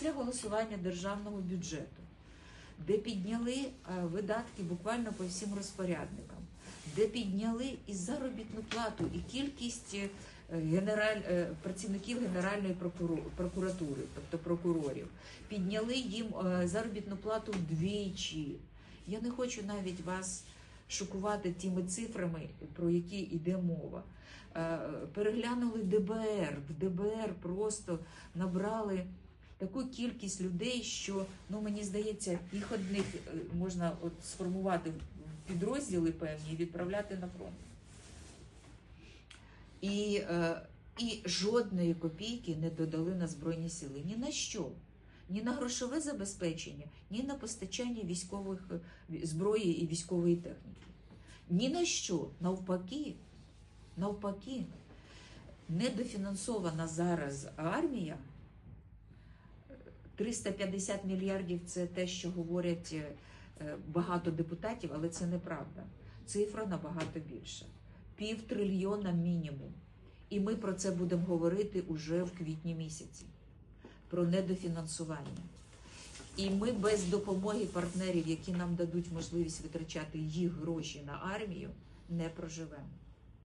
після голосування державного бюджету, де підняли е, видатки буквально по всім розпорядникам, де підняли і заробітну плату, і кількість е, генераль, е, працівників Генеральної прокуратури, тобто прокурорів, підняли їм заробітну плату вдвічі. Я не хочу навіть вас шокувати тими цифрами, про які йде мова. Переглянули ДБР. В ДБР просто набрали таку кількість людей, що ну мені здається, їх одних е, можна от сформувати підрозділи певні і відправляти на фронт. І, е, і жодної копійки не додали на Збройні сили. Ні на що. Ні на грошове забезпечення, ні на постачання військових е, зброї і військової техніки. Ні на що. Навпаки, навпаки, недофінансована зараз армія. 350 мільярдів це те, що говорять е, е, багато депутатів, але це неправда. Цифра набагато більша. Пів трильйона мінімум. І ми про це будемо говорити уже в квітні місяці. Про недофінансування. І ми без допомоги партнерів, які нам дадуть можливість витрачати їх гроші на армію, не проживемо.